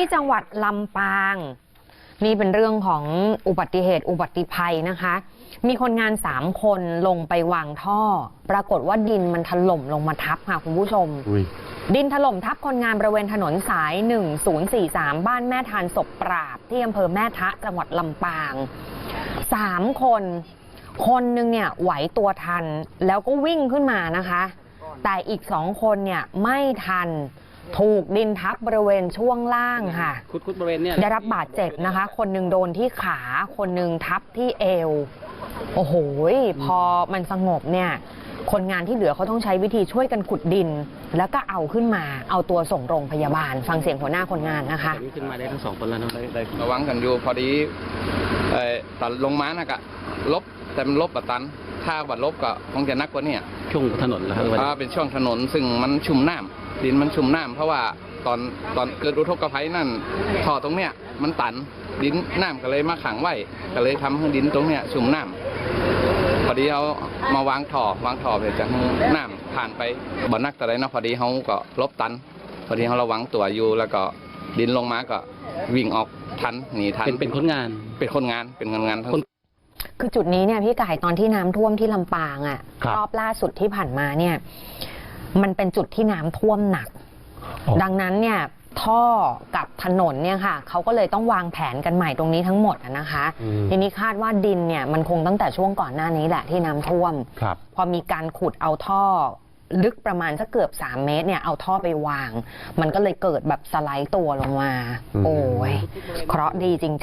ที่จังหวัดลำปาง นี่เป็นเรื่องของอุบัติเหตุอุบัติภัยนะคะ มีคนงานสามคนลงไปวางท่อ ปรากฏว่าดินมันถล่มลงมาทับค่ะคุณผู้ชมอุ้ยดินถล่มทับคนงานบริเวณถนนสาย 1043 บ้านแม่ทานศพปราบ ที่อำเภอแม่ทะจังหวัดลำปางสามคน คนหนึงเนี่ยไหวตัวทันแล้วก็วิ่งขึ้นมานะคะ แต่อีกสองคนเนี่ยไม่ทัน ถูกดินทับบริเวณช่วงล่างค่ะ คุดคุดบริเวณเนี่ยได้รับบาดเจ็บนะคะ คนหนึ่งโดนที่ขา คนหนึ่งทับที่เอว โอ้โห พอมันสงบเนี่ย คนงานที่เหลือเขาต้องใช้วิธีช่วยกันขุดดิน แล้วก็เอาขึ้นมา เอาตัวส่งโรงพยาบาล ฟังเสียงหัวหน้าคนงานนะคะตอนนี้ขึ้นมาได้ทั้งสองคนแล้วเนาะได้ได้ระวังกันอยู่พอดีเอ่อตอนลงมานะกะลบแต่มันลบปะตัน ถ้าบัดลบก็คงจะนักกว่าเนี้ช่วงถนนแล้วครับเพราะว่าเป็นช่วงถนนซึ่งมันชุ่มน้ำ ดินมันชุ่มน้ำเพราะว่าตอนตอนเกิดอุทกภัยนั่นท่อตรงเนี้ยมันตันดินน้ำก็เลยมาขังไว้ก็เลยทำให้ดินตรงเนี้ยชุ่มน้ำพอดีเอามาวางท่อวางท่อเพื่อจะให้น้ำผ่านไปบ่นักแต่ใดเนาะพอดีเขาก็ลบตัน พอดีเขาระวังตัวอยู่แล้วก็ดินลงมาก็วิ่งออกทันหนีทันเป็นเป็นคนงาน เป็นคนงานเป็นคนงานทั้งคนคือจุดนี้เนี่ยพี่ไก่ตอนที่น้ำท่วมที่ลำปางอะครับรอบล่าสุดที่ผ่านมาเนี่ย มันเป็นจุดที่น้ำท่วมหนักอ๋อดังนั้นเนี่ยท่อกับถนนเนี่ยค่ะเขาก็เลยต้องวางแผนกันใหม่ตรงนี้ทั้งหมดอะนะคะอืมทีนี้คาดว่าดินเนี่ยมันคงตั้งแต่ช่วงก่อนหน้านี้แหละที่น้ำท่วมครับพอมีการขุดเอาท่อลึกประมาณสักเกือบ 3 เมตรเนี่ยเอาท่อไปวาง มันก็เลยเกิดแบบสไลด์ตัวลงมาอืมโอ้ยเคราะห์ดีจริง ๆ